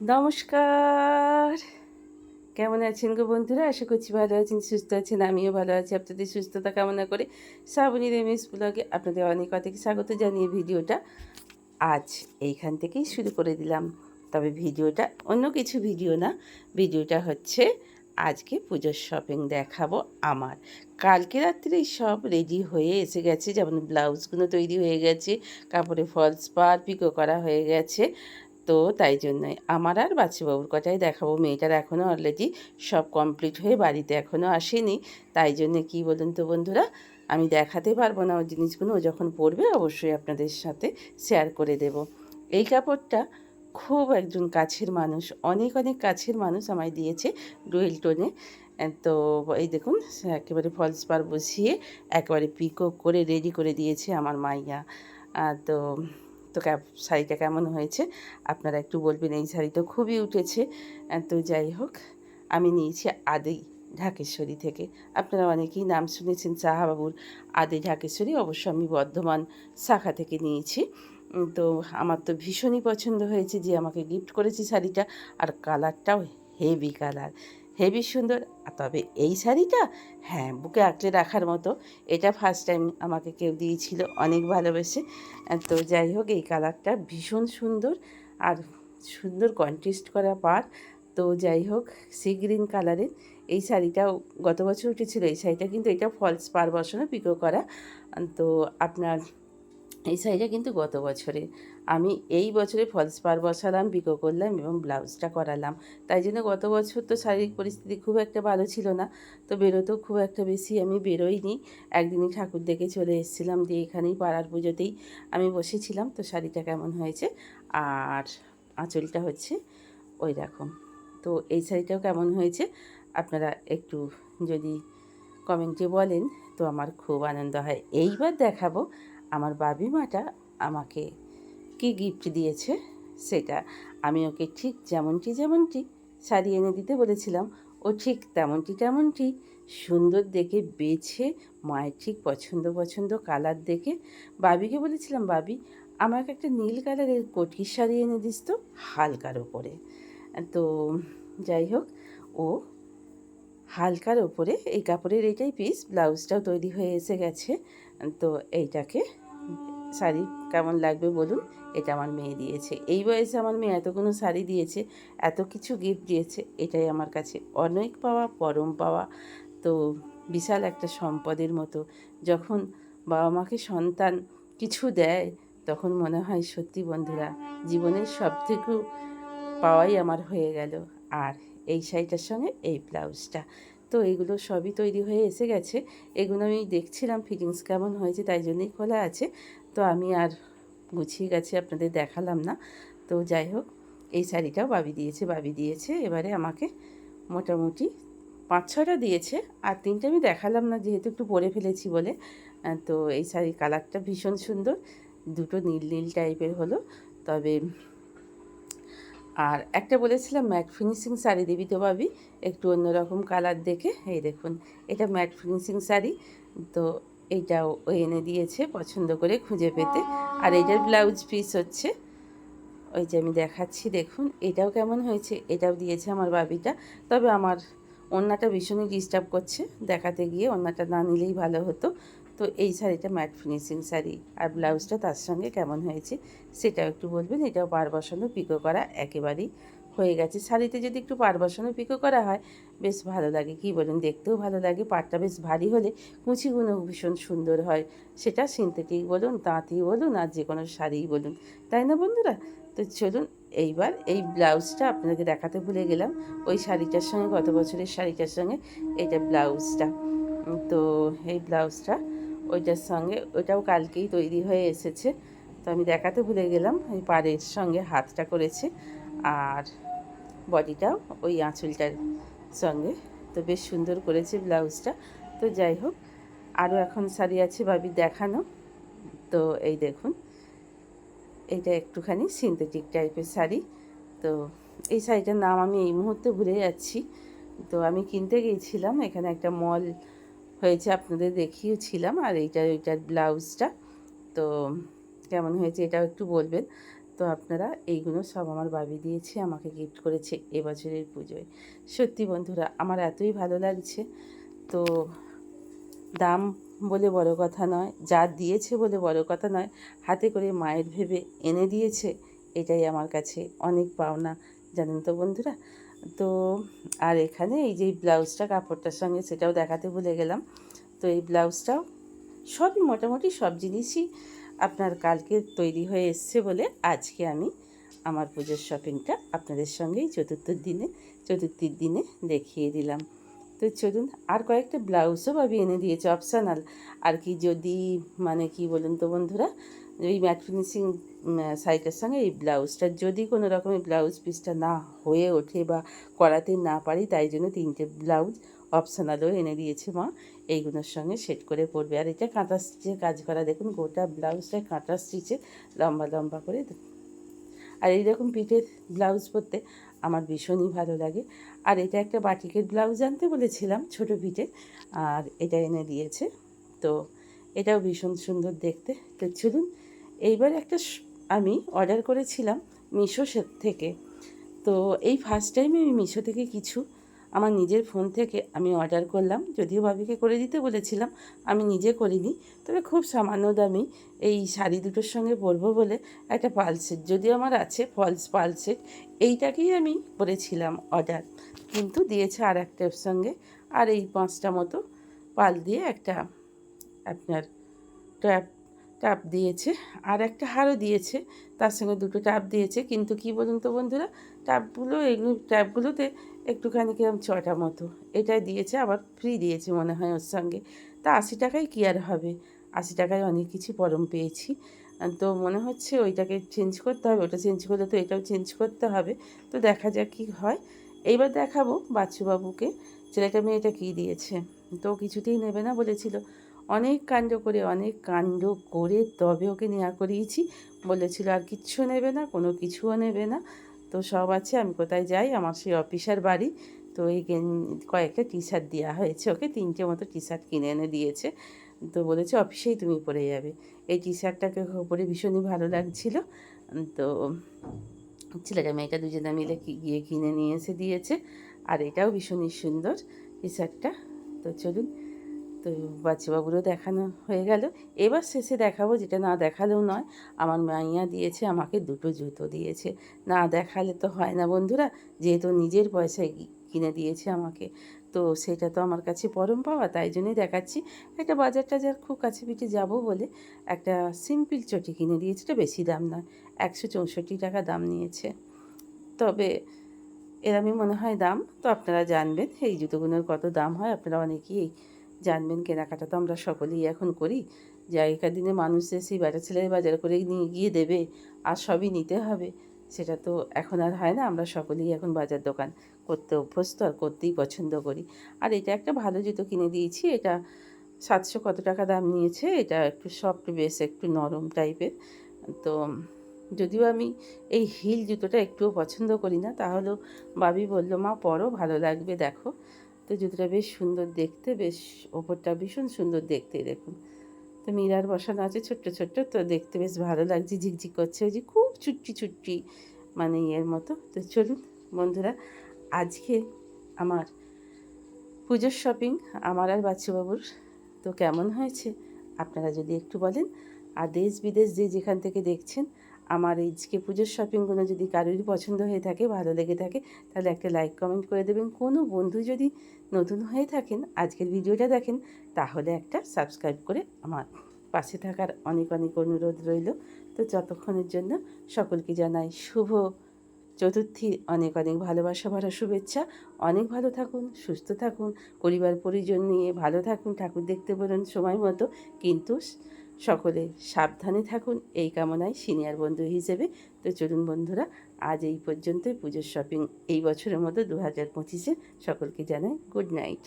নমস্কার। কেমন আছেন গো বন্ধুরা? আশা করছি ভালো আছেন, সুস্থ আছেন, আমিও ভালো আছি। আপনাদের সুস্থতা কামনা করে শ্রাবণীর এমএস ব্লগে আপনাদের অনেক অনেক স্বাগত জানিয়ে ভিডিওটা আজ এইখান থেকেই শুরু করে দিলাম। তবে ভিডিওটা অন্য কিছু ভিডিও না, ভিডিওটা হচ্ছে আজকে পুজোর শপিং দেখাবো আমার। কালকে রাত্রেই সব রেডি হয়ে এসে গেছে, যেমন ব্লাউজগুলো তৈরি হয়ে গেছে, কাপড়ে ফলস পার পিকো করা হয়ে গেছে। তো তাই জন্যই। আমার আর বাচ্চাবাবুর কথাই দেখাবো। মেয়েটার এখনও অলরেডি সব কমপ্লিট হয়ে বাড়িতে এখনও আসেনি। তাই জন্যে কী বলুন তো বন্ধুরা, আমি দেখাতে পারব না ওই জিনিসগুলো। ও যখন পড়বে অবশ্যই আপনাদের সাথে শেয়ার করে দেব। এই কাপড়টা খুব একজন কাছের মানুষ, অনেক অনেক কাছের মানুষ আমায় দিয়েছে ডুয়েল টোনে তো এই দেখুন, একেবারে ফলস পার বসিয়ে একেবারে পিকো করে রেডি করে দিয়েছে আমার মাইয়া। তো তো শাড়িটা কেমন হয়েছে? আপনারা একটু বলবেন, এই শাড়ি তো খুবই উঠেছে। তো যাই হোক, আমি নিয়েছি আদি ঢাকেশ্বরী থেকে। আপনারা অনেকেই নাম শুনেছেন সাহাবাবুর আদি ঢাকেশ্বরী, অবশ্য আমি বর্ধমান শাখা থেকে নিয়েছি। তো আমার তো ভীষণই পছন্দ হয়েছে যে আমাকে গিফট করেছে শাড়িটা, আর কালারটাও হেভি কালার। হেভি সুন্দর। আর তবে এই শাড়িটা? হ্যাঁ বুকে আঁকড়ে রাখার মতো। এটা ফার্স্ট টাইম আমাকে কেউ দিয়েছিল, অনেক ভালোবেসে। তো যাই হোক, এই কালারটা ভীষণ সুন্দর আর সুন্দর কন্ট্রাস্ট করা পার তো যাই হোক সি গ্রিন কালারের এই শাড়িটাও গত বছর উঠেছিল। এই শাড়িটা কিন্তু এটা ফলস পার বসানো পিকো করা। তো আপনার এই শাড়িটা কিন্তু গত বছরে। আমি এই বছরে ফলস পার বসালাম পিকো করলাম এবং ব্লাউজটা করালাম। তাই জন্য গত বছর তো শারীরিক পরিস্থিতি খুব একটা ভালো ছিল না। তো বেরোতেও খুব একটা বেশি আমি বেরোইনি। একদিনই ঠাকুর দেখে চলে এসেছিলাম দিয়ে এখানেই পাড়ার পুজোতেই আমি বসেছিলাম। তো শাড়িটা কেমন হয়েছে? আর আঁচলটা হচ্ছে ওই রকম। তো এই শাড়িটাও কেমন হয়েছে? আপনারা একটু যদি কমেন্টে বলেন, তো আমার খুব আনন্দ হয়। এইবার দেখাবো আমার বাবি মাটা আমাকে কি গিফট দিয়েছে সেটা আমি ওকে ঠিক যেমনটি যেমনটি শাড়ি এনে দিতে বলেছিলাম, ও ঠিক তেমনটি তেমনটি সুন্দর দেখে বেছে, মায়ের ঠিক পছন্দ পছন্দ কালার দেখে বাবিকে বলেছিলাম, বাবি, আমাকে একটা নীল কালারের কঠির শাড়ি এনে দিস তো হালকার ওপরে তো যাই হোক, ও হালকার ওপরে এই কাপড়ের এইটাই পিস ব্লাউজটাও তৈরি হয়ে এসে গেছে, তো এইটাকে শাড়ি কেমন লাগবে বলুন? এটা আমার মেয়ে দিয়েছে। এই বয়সে আমার মেয়ে এতগুলো শাড়ি দিয়েছে, এত কিছু গিফট দিয়েছে, এটাই আমার কাছে অনেক পাওয়া, পরম পাওয়া। তো বিশাল একটা সম্পদের মতো। যখন বাবা মাকে সন্তান কিছু দেয়, তখন মনে হয় সত্যি বন্ধুরা, জীবনের সব থেকে পাওয়াই আমার হয়ে গেল। আর এই শাড়িটার সঙ্গে এই ব্লাউজটা। তো এগুলো সবই তৈরি হয়ে এসে গেছে। এগুলো আমি দেখছিলাম ফিটিংস কেমন হয়েছে, তাই জন্যই খোলা আছে। তো আমি আর গুছিয়ে গেছে, আপনাদের দেখালাম না। তো যাই হোক, এই শাড়িটাও বাবি দিয়েছে বাবি দিয়েছে। এবারে আমাকে মোটামুটি পাঁচ ছটা দিয়েছে। আর তিনটে আমি দেখালাম না, যেহেতু একটু পরে ফেলেছি বলে। তো এই শাড়ির কালারটা ভীষণ সুন্দর। দুটো নীল নীল টাইপের হলো। তবে আর একটা বলেছিলাম, ম্যাট ফিনিশিং শাড়ি দিবি তো ভাবি একটু অন্যরকম কালার দেখে। এই দেখুন, এটা ম্যাট ফিনিশিং শাড়ি। তো এইটাও ও এনে দিয়েছে পছন্দ করে খুঁজে পেতে। আর এইটার ব্লাউজ পিস হচ্ছে। ওই যে আমি দেখাচ্ছি, দেখুন, এটাও কেমন হয়েছে, এটাও দিয়েছে আমার বাবিটা। তবে আমার ওড়নাটা ভীষণই ডিস্টার্ব করছে, দেখাতে গিয়ে ওড়নাটা না নিলেই ভালো হতো। তো এই শাড়িটা ম্যাট ফিনিশিং শাড়ি, আর ব্লাউজটা তার সঙ্গে কেমন হয়েছে সেটাও একটু বলবেন। এটাও পার বসানো পিকো করা, একেবারেই হয়ে গেছে। শাড়িতে যদি একটু পার বসানো পিকো করা হয়, বেশ ভালো লাগে। কি বলুন? দেখতেও ভালো লাগে। পাটটা বেশ ভারী হলে কুচিগুলো ভীষণ সুন্দর হয়। সেটা সিনথেটিক বলুন তাঁতি বলুন, আর যে কোনো শাড়িই বলুন। তাই না বন্ধুরা? তো চলুন, এইবার এই ব্লাউজটা আপনাকে দেখাতে ভুলে গেলাম। ওই শাড়িটার সঙ্গে, গত বছরের শাড়িটার সঙ্গে এটা ব্লাউজটা। তো এই ব্লাউজটা ওইটার সঙ্গে, ওইটাও কালকেই তৈরি হয়ে এসেছে। তো আমি দেখাতে ভুলে গেলাম। ওই পাড়ের সঙ্গে হাতটা করেছে। আর বডিটাও ওই আঁচলটার সঙ্গে। তো বেশ সুন্দর করেছে ব্লাউজটা। তো যাই হোক আরও এখন শাড়ি আছে ভাবি দেখানো। তো এই দেখুন, এটা একটুখানি সিনথেটিক টাইপের শাড়ি। তো এই শাড়িটার নাম আমি এই মুহূর্তে ভুলে যাচ্ছি। তো আমি কিনতে গিয়েছিলাম, এখানে একটা মল হয়েছে, আপনাদের দেখিয়েছিলাম। আর এইটা ওইটার ব্লাউজটা, তো কেমন হয়েছে এটাও একটু বলবেন। তো আপনারা এইগুলো সব আমার বাবি দিয়েছে, আমাকে গিফট করেছে এবছরের পুজোয়। সত্যি বন্ধুরা, আমার এতই ভালো লাগছে। তো দাম বলে বড় কথা নয়, যা দিয়েছে বলে বড় কথা নয়, হাতে করে মায়ের ভেবে এনে দিয়েছে, এটাই আমার কাছে অনেক পাওনা, জানেন তো বন্ধুরা? তো আর এখানে এই যে ব্লাউজটা, কাপড়টার সঙ্গে সেটাও দেখাতে ভুলে গেলাম। তো এই ব্লাউজটাও সবই মোটামুটি সব জিনিসই আপনার কালকে তৈরি হয়ে এসছে বলে আজকে আমি আমার পুজোর শপিংটা আপনাদের সঙ্গেই চতুর্থ দিনে, চতুর্থীর দিনে দেখিয়ে দিলাম। তো চলুন, আর কয়েকটা ব্লাউজও ভাবি এনে দিয়েছে অপশানাল আর কি যদি মানে কি বলুন তো বন্ধুরা, ওই ম্যাট ফিনিশিং সাইটের সঙ্গে এই ব্লাউজটা যদি কোনো রকমের ব্লাউজ পিসটা না হয়ে ওঠে বা করাতে না পারি, তাই জন্য তিনটে ব্লাউজ অপশানালও এনে দিয়েছে মা। এইগুলোর সঙ্গে সেট করে পরবে। আর এটা কাঁথা স্টিচের কাজ করা। দেখুন, গোটা ব্লাউজটা কাঁথা স্টিচে লম্বা লম্বা করে আর এইরকম পিঠের ব্লাউজ পরতে আমার ভীষণই ভালো লাগে। আর এটা একটা বাটিকের ব্লাউজ আনতে বলেছিলাম ছোট পিঠে। আর এটা এনে দিয়েছে। তো এটাও ভীষণ সুন্দর দেখতে। তো চলুন, এইবার একটা আমি অর্ডার করেছিলাম মিশো থেকে। তো এই ফার্স্ট টাইম আমি মিশো থেকে কিছু আমার নিজের ফোন থেকে আমি অর্ডার করলাম, যদিও ভাবিকে করে দিতে বলেছিলাম, আমি নিজে করিনি। তবে খুব সামান্য দামি এই শাড়ি দুটোর সঙ্গে পরবো বলে একটা পালসেট যদিও আমার আছে ফলস পালসেট এইটাকেই আমি করেছিলাম অর্ডার কিন্তু দিয়েছে আর একটার সঙ্গে, আর এই পাঁচটা মতো পাল দিয়ে একটা আপনার ট্যাপ টাপ দিয়েছে। আর একটা হারও দিয়েছে। তার সঙ্গে দুটো টাপ দিয়েছে। কিন্তু কি বলুন তো বন্ধুরা? টাপগুলো এগুলো ট্যাপগুলোতে একটুখানি কিরম ছটা মতো। এটাই দিয়েছে, আবার ফ্রি দিয়েছে মনে হয় ওর সঙ্গে। তা আশি টাকায় কী আর হবে? আশি টাকায় অনেক কিছু পরম পেয়েছি। তো মনে হচ্ছে ওইটাকে চেঞ্জ করতে হবে। ওটা চেঞ্জ করলে তো এটাও চেঞ্জ করতে হবে। তো দেখা যাক কী হয়। এইবার দেখাবো বাচ্চুবাবুকে ছেলেটা মেয়েটা কী দিয়েছে? তো কিছুতেই নেবে না বলেছিল। অনেক কাণ্ড করে, অনেক কাণ্ড করে তবে ওকে নেওয়া করিয়েছি। বলেছিল, আর কিচ্ছু নেবে না, কোনো কিছুও নেবে না। তো সব আছে, আমি কোথায় যাই? আমার সেই অফিসার বাড়ি। তো এই কয়েকটা টি শার্ট দেওয়া হয়েছে ওকে, তিনটে মতো টি শার্ট কিনে এনে দিয়েছে। তো বলেছে, অফিসেই তুমি পরে যাবে। এই টি শার্টটাকে পরে ভীষণই ভালো লাগছিল। তো ছেলেটা, মেয়েটা দুজনে মিলে গিয়ে কিনে নিয়ে এসে দিয়েছে। আর এটাও ভীষণই সুন্দর টি শার্টটা তো চলুন তো বাচ্চাবাবুরও দেখানো হয়ে গেল। এবার শেষে দেখাবো যেটা না দেখালেও নয়, আমার মাইয়া দিয়েছে, আমাকে দুটো জুতো দিয়েছে। না দেখালে তো হয় না বন্ধুরা, যেহেতু নিজের পয়সায় কিনে দিয়েছে আমাকে। তো সেটা তো আমার কাছে পরম পাওয়া, তাই জন্যই দেখাচ্ছি। একটা বাজার টাজার খুব কাছে পিঠে যাব বলে একটা সিম্পল চটি কিনে দিয়েছে, এটা বেশি দাম নয়, একশো চৌষট্টি টাকা দাম নিয়েছে। তবে এরমই মনে হয় দাম, তো আপনারা জানবেন, এই জুতোগুলোর কত দাম হয়, আপনারা অনেকেই জানবেন কেনাকাটা তো আমরা সকলেই এখন করি। যে আগেকার দিনে মানুষ সেই বেটা ছেলের বাজার করে নিয়ে গিয়ে দেবে, আর সবই নিতে হবে। সেটা তো এখন আর হয় না, আমরা সকলেই এখন বাজার দোকান করতে অভ্যস্ত আর করতেই পছন্দ করি। আর এটা একটা ভালো জুতো কিনে দিয়েছি, এটা সাতশো কত টাকা দাম নিয়েছে, এটা একটু সফট বেশ, একটু নরম টাইপের তো যদিও আমি এই হিল জুতোটা একটুও পছন্দ করি না, তাহলেও বাবি বলল, মা পরও ভালো লাগবে, দেখো। তো জুতোটা বেশ সুন্দর দেখতে, বেশ ওপরটা ভীষণ সুন্দর দেখতে দেখুন। তো মিরার বসানো আছে ছোট্ট ছোট্ট, তো দেখতে বেশ ভালো লাগছে, ঝিকঝিক করছে, ওই যে খুব ছুট্টি ছুট্টি মানে ইয়ের মতো। তো চলুন বন্ধুরা, আজকে আমার পুজোর শপিং আমার আর বাচ্চুবাবুর, তো কেমন হয়েছে? আপনারা যদি একটু বলেন, আর দেশ বিদেশ যে যেখান থেকে দেখছেন আমার এই যে পুজোর শপিংগুলো যদি কারোরই পছন্দ হয়ে থাকে, ভালো লেগে থাকে, তাহলে একটা লাইক কমেন্ট করে দেবেন। কোনো বন্ধু যদি নতুন হয়ে থাকেন, আজকের ভিডিওটা দেখেন, তাহলে একটা সাবস্ক্রাইব করে আমার পাশে থাকার অনেক অনেক অনুরোধ রইল। তো যতক্ষণের জন্য সকলকে জানাই শুভ চতুর্থী, অনেক অনেক ভালোবাসা ভরা শুভেচ্ছা। অনেক ভালো থাকুন, সুস্থ থাকুন পরিবার পরিজন নিয়ে ভালো থাকুন, ঠাকুর দেখতে বলুন সময় মতো। কিন্তু সকলে সাবধানে থাকুন। এই কামনায় সিনিয়র বন্ধু হিসেবে তো চলুন বন্ধুরা, আজ এই পর্যন্তই পুজোর শপিং এই বছরের মতো দু হাজার পঁচিশে সকলকে জানাই গুড নাইট